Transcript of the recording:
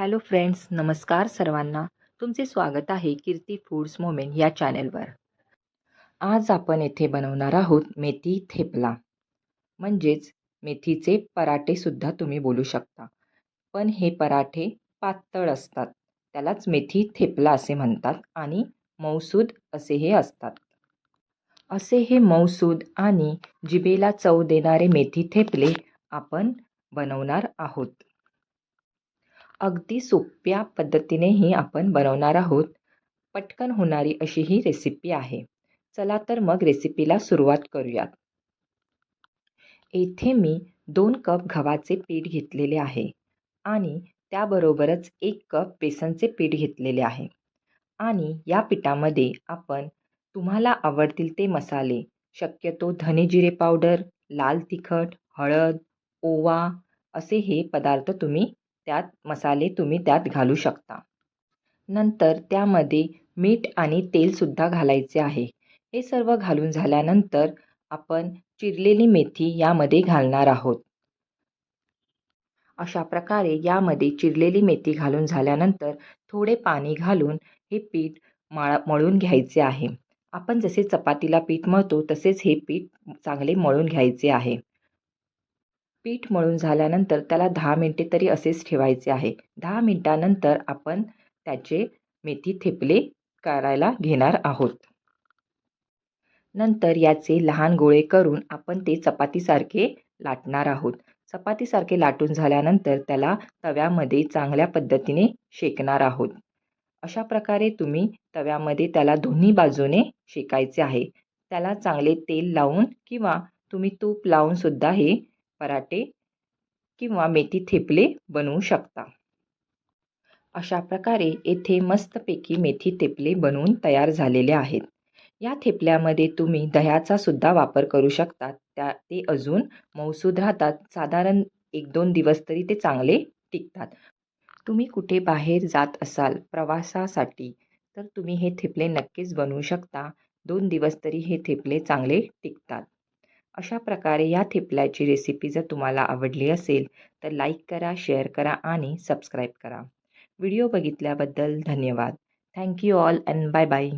Hello friends नमस्कार सर्वांना. तुमचे स्वागत आहे कीर्ती फूड्स मोमेंट या चॅनेलवर आज आपण येथे बनवणार आहोत मेथी थेपला. म्हणजेच मेथीचे पराठेसुद्धा तुम्ही बोलू शकता. पण हे पराठे पातळ असतात. त्यालाच मेथी थेपला असे म्हणतात आणि मौसूद असे हे असतात. असे हे मौसूद आणि जिभेला चव देणारे मेथी थेपले आपण बनवणार आहोत. अगदी सोप्या पद्धतीनेही आपण बनवणार आहोत. पटकन होणारी अशी ही रेसिपी आहे. चला तर मग रेसिपीला सुरुवात करूयात. येथे मी दोन कप गव्हाचे पीठ घेतलेले आहे आणि त्याबरोबरच एक कप बेसनचे पीठ घेतलेले आहे. आणि या पिठामध्ये आपण तुम्हाला आवडतील ते मसाले शक्यतो धने जिरे पावडर लाल तिखट हळद ओवा असे हे पदार्थ तुम्ही त्यात मसाले तुम्ही त्यात घालू शकता. नंतर त्यामध्ये मीठ आणि तेलसुद्धा घालायचे आहे. हे सर्व घालून झाल्यानंतर आपण चिरलेली मेथी यामध्ये घालणार आहोत. अशा प्रकारे यामध्ये चिरलेली मेथी घालून झाल्यानंतर थोडे पाणी घालून हे पीठ माळ मळून घ्यायचे आहे. आपण जसे चपातीला पीठ मळतो तसेच हे पीठ चांगले मळून घ्यायचे आहे. पीठ मळून झाल्यानंतर त्याला दहा मिनटे तरी असेच ठेवायचे आहे. दहा मिनटानंतर आपण त्याचे मेथी थेपले करायला घेणार आहोत. नंतर याचे लहान गोळे करून आपण ते चपातीसारखे लाटणार आहोत. चपातीसारखे लाटून झाल्यानंतर त्याला तव्यामध्ये चांगल्या पद्धतीने शेकणार आहोत. अशा प्रकारे तुम्ही तव्यामध्ये त्याला दोन्ही बाजूने शेकायचे आहे. त्याला चांगले तेल लावून किंवा तुम्ही तूप लावूनसुद्धा हे पराठे किंवा मेथी थेपले बनवू शकता. अशा प्रकारे येथे मस्तपैकी मेथी थेपले बनवून तयार झालेले आहेत. या थेपल्यामध्ये तुम्ही दह्याचा सुद्धा वापर करू शकता त्या ते अजून मौसूद राहतात. साधारण एक दोन दिवस तरी ते चांगले टिकतात. तुम्ही कुठे बाहेर जात असाल प्रवासासाठी तर तुम्ही हे थेपले नक्कीच बनवू शकता. दोन दिवस तरी हे थेपले चांगले टिकतात. अशा प्रकारे या ठिपल्याची रेसिपी जर तुम्हाला आवडली असेल तर लाईक करा शेअर करा आणि सबस्क्राईब करा. व्हिडिओ बघितल्याबद्दल धन्यवाद. Thank you all and bye bye